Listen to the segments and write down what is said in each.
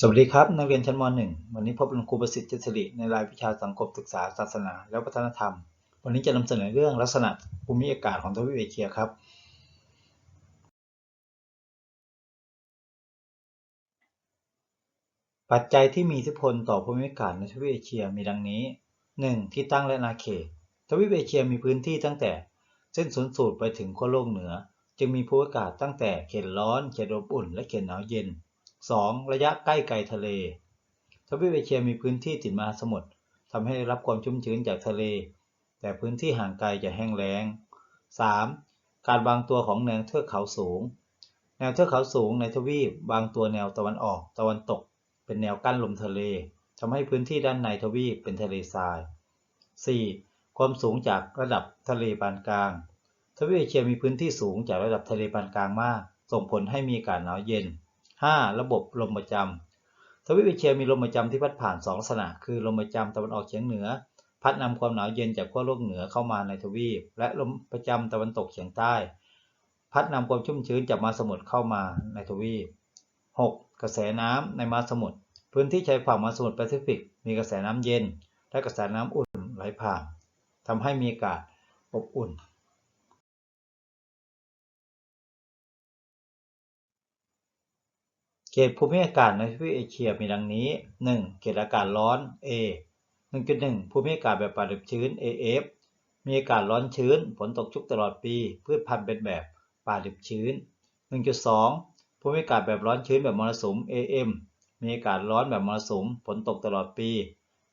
สวัสดีครับ นักเรียนชั้นม .1 วันนี้พบกับครูประสิทธิ์เจษริในรายวิชาสังคมศึกษา ศาสนา และวัฒนธรรม วันนี้จะนำเสนอเรื่องลักษณะภูมิอากาศของทวีปเอเชียครับ ปัจจัยที่มีอิทธิพลต่อภูมิอากาศในทวีปเอเชียมีดังนี้ 1. ที่ตั้งและอาณาเขต ทวีปเอเชียมีพื้นที่ตั้งแต่ เส้นศูนย์สูตรไปถึงขั้วโลกเหนือ จึงมีภูมิอากาศตั้งแต่เขตร้อน เขตอบอุ่น และเขตหนาวเย็น 2. ระยะใกล้ไกลทะเล ทวีปเอเชียมีพื้นที่ติดมหาสมุทรทำให้ได้รับความชุ่มชื้นจากทะเล แต่พื้นที่ห่างไกลจะแห้งแล้ง 3. การวางตัวของแนวเทือกเขาสูง แนวเทือกเขาสูงในทวีปวางตัวแนวตะวันออก ตะวันตก เป็นแนวกั้นลมทะเลทำให้พื้นที่ด้านในทวีปเป็นทะเลทราย 4. ความสูงจากระดับทะเลปานกลาง ทวีปเอเชียมีพื้นที่สูงจากระดับทะเลปานกลางมาก ส่งผลให้มีอากาศหนาวเย็น 5. ระบบลมประจำทวีปเอเชียมีลมประจำที่พัดผ่านสองลักษณะ คือลมประจำตะวันออกเฉียงเหนือ พัดนำความหนาวเย็นจากขั้วโลกเหนือเข้ามาในทวีป และลมประจำตะวันตกเฉียงใต้ พัดนำความชุ่มชื้นจากมหาสมุทรเข้ามาในทวีป 6. กระแสน้ำในมหาสมุทรพื้นที่ชายฝั่งมหาสมุทรแปซิฟิก มีกระแสน้ำเย็น และกระแสน้ำอุ่นไหลผ่านทำให้มีอากาศอบอุ่น เขตภูมิอากาศในทวีปเอเชียมีดังนี้ 1. เขตอากาศร้อน A 1.1 ภูมิอากาศแบบป่าดิบชื้น AF มีอากาศร้อนชื้น ฝนตกชุกตลอดปี พืชพันธุ์เป็นแบบป่าดิบชื้น 1.2 ภูมิอากาศแบบร้อนชื้นแบบมรสุม AM มีอากาศร้อนแบบมรสุม ฝนตกตลอดปี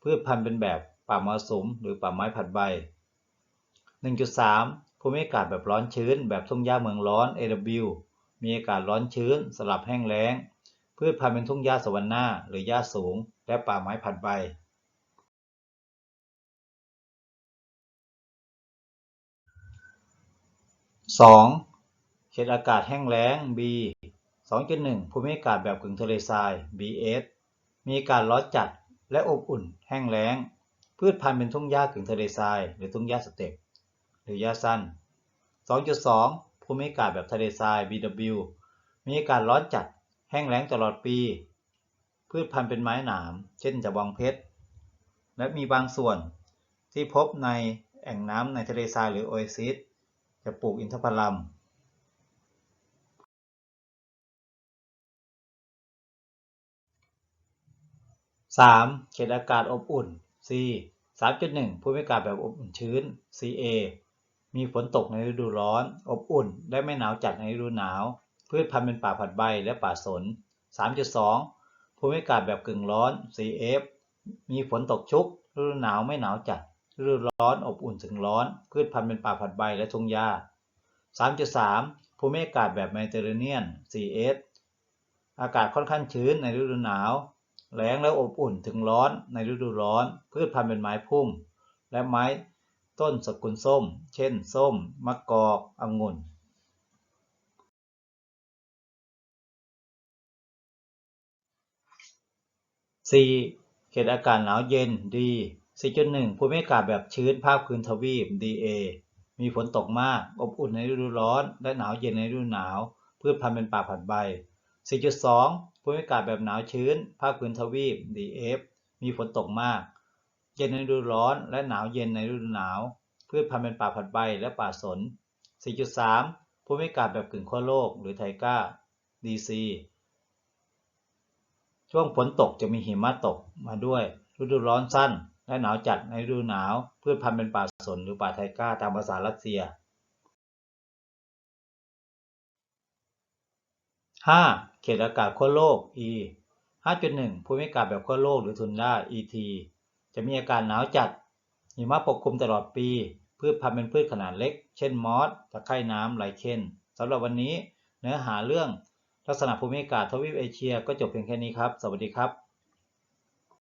พืชพันธุ์เป็นแบบป่ามรสุม หรือป่าไม้ผัดใบ 1.3 ภูมิอากาศแบบร้อนชื้น แบบทุ่งหญ้าเมืองร้อน AW มีอากาศร้อนชื้น สลับแห้งแล้ง พืชพันธุ์เป็นทุ่งหญ้าสวรรค์หน้าหรือหญ้าสูง และป่าไม้ผัดใบ 2. เขตอากาศแห้งแล้ง B 2.1 ภูมิอากาศแบบกึ่งทะเลทราย BS มีอากาศร้อนจัดและอบอุ่น แห้งแล้ง พืชพันธุ์เป็นทุ่งหญ้ากึ่งทะเลทราย หรือทุ่งหญ้าสเต็ปหรือหญ้าสั้น 2.2 ภูมิอากาศแบบทะเลทราย BW มีอากาศร้อนจัด ห้งแล้งตลอดปี พืชพันธุ์เป็นไม้หนาม เช่นจะบองเพชร และมีบางส่วนที่พบในแอ่งน้ำในทะเลทรายหรือโอเอซิส จะปลูกอินทผลัม 3. เขตอากาศอบอุ่น C 3.1ภูมิอากาศแบบอบอุ่นชื้น CA มีฝนตกในฤดูร้อน อบอุ่น และไม่หนาวจัดในฤดูหนาว พืชพันธุ์เป็นป่าผัดใบและป่าสน 3.2 ภูมิอากาศแบบกึ่งร้อน CF มีฝนตกชุก ฤดูหนาวไม่หนาวจัด ฤดูร้อนอบอุ่นถึงร้อน พืชพันธุ์เป็นป่าผัดใบและทุ่งหญ้า 3.3 ภูมิอากาศแบบเมดิเตอร์เรเนียน CS อากาศค่อนข้างชื้นในฤดูหนาว แล้งและอบอุ่นถึงร้อนในฤดูร้อน พืชพันธุ์เป็นไม้พุ่ม และไม้ต้นสกุลส้ม เช่น ส้ม มะกอก องุ่น 4. เขตอากาศหนาวเย็น D 4.1 ภูมิอากาศแบบชื้นภาคพื้นทวีป DA มีฝนตกมาก อบอุ่นในฤดูร้อน และหนาวเย็นในฤดูหนาว พืชพันธุ์เป็นป่าผัดใบ 4.2 ภูมิอากาศแบบหนาวชื้น ภาคพื้นทวีป DF มีฝนตกมาก เย็นในฤดูร้อนและหนาวเย็นในฤดูหนาว พืชพันธุ์เป็นป่าผัดใบและป่าสน 4.3 ภูมิอากาศแบบกึ่งขั้วโลกหรือไทก้า DC ช่วงฝนตกจะมีหิมะตกมาด้วย ฤดูร้อนสั้น และหนาวจัดในฤดูหนาว พืชพันธุ์เป็นป่าสนหรือป่าไทก้าตามภาษารัสเซีย 5. เขตอากาศขั้วโลก E 5.1 ภูมิอากาศแบบขั้วโลกหรือทุนด้า ET จะมีอากาศหนาวจัด หิมะปกคลุมตลอดปี พืชพันธุ์เป็นพืชขนาดเล็ก เช่นมอสตะไคร่น้ำไลเคนสำหรับวันนี้ เนื้อหาเรื่อง ลักษณะภูมิอากาศทวีปเอเชียก็จบเพียงแค่นี้ครับ สวัสดีครับ